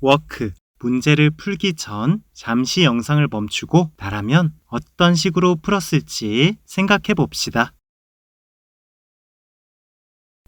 워크 문제를 풀기 전 잠시 영상을 멈추고 나라면 어떤 식으로 풀었을지 생각해 봅시다.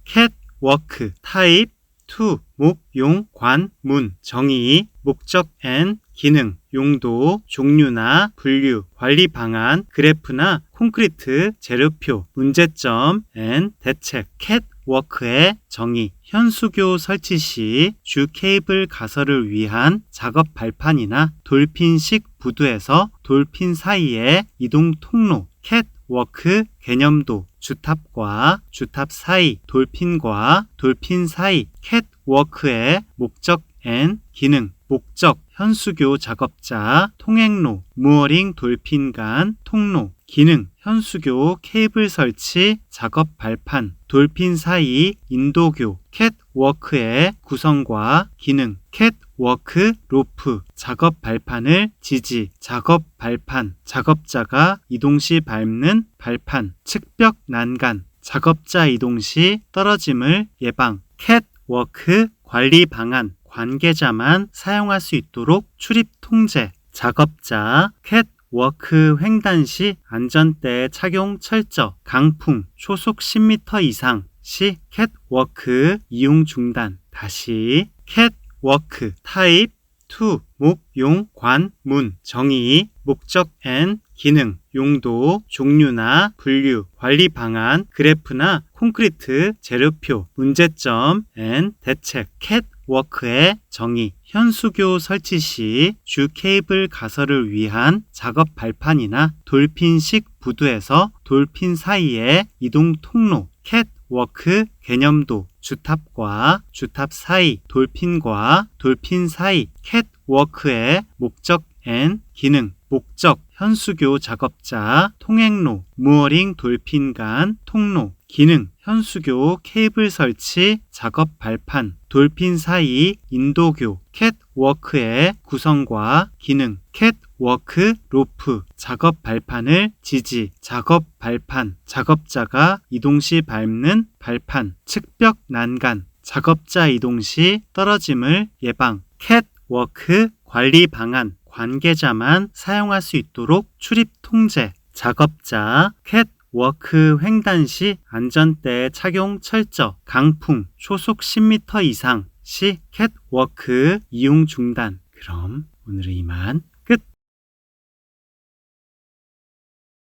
캣 워크 타입 투 목, 용, 관, 문, 정의, 목적 앤 기능, 용도, 종류나 분류, 관리 방안, 그래프나 콘크리트, 재료표, 문제점 앤 대책, 캣 워크의 정의, 현수교 설치 시 주 케이블 가설을 위한 작업 발판이나 돌핀식 부두에서 돌핀 사이의 이동 통로, 캣 워크 개념도 주탑과 주탑 사이, 돌핀과 돌핀 사이, 캣 워크의 목적 앤 기능, 목적, 현수교 작업자, 통행로, 무어링 돌핀 간 통로, 기능, 현수교 케이블 설치, 작업 발판, 돌핀 사이, 인도교, 캣워크의 구성과 기능, 캣워크 로프, 작업 발판을 지지, 작업 발판, 작업자가 이동 시 밟는 발판, 측벽 난간, 작업자 이동 시 떨어짐을 예방, 캣워크 관리 방안, 관계자만 사용할 수 있도록 출입 통제, 작업자, 캣 워크 횡단 시 안전대 착용 철저, 강풍, 초속 10m 이상 시 캣워크 이용 중단. 다시 캣워크 타입 2 목, 용, 관, 문, 정의, 목적 앤 기능, 용도, 종류나 분류, 관리 방안, 그래프나 콘크리트, 재료표, 문제점 앤 대책, 캣 워크의 정의, 현수교 설치 시 주 케이블 가설을 위한 작업 발판이나 돌핀식 부두에서 돌핀 사이의 이동 통로, 캣 워크 개념도 주탑과 주탑 사이, 돌핀과 돌핀 사이, 캣 워크의 목적 앤 기능, 목적, 현수교 작업자, 통행로, 무어링 돌핀 간 통로, 기능, 현수교 케이블 설치, 작업 발판, 돌핀 사이, 인도교, 캣워크의 구성과 기능, 캣워크 로프, 작업 발판을 지지, 작업 발판, 작업자가 이동 시 밟는 발판, 측벽 난간, 작업자 이동 시 떨어짐을 예방, 캣워크 관리 방안, 관계자만 사용할 수 있도록 출입 통제, 작업자, 캣 워크 횡단 시 안전대 착용 철저, 강풍, 초속 10m 이상 시 캣워크 이용 중단. 그럼 오늘은 이만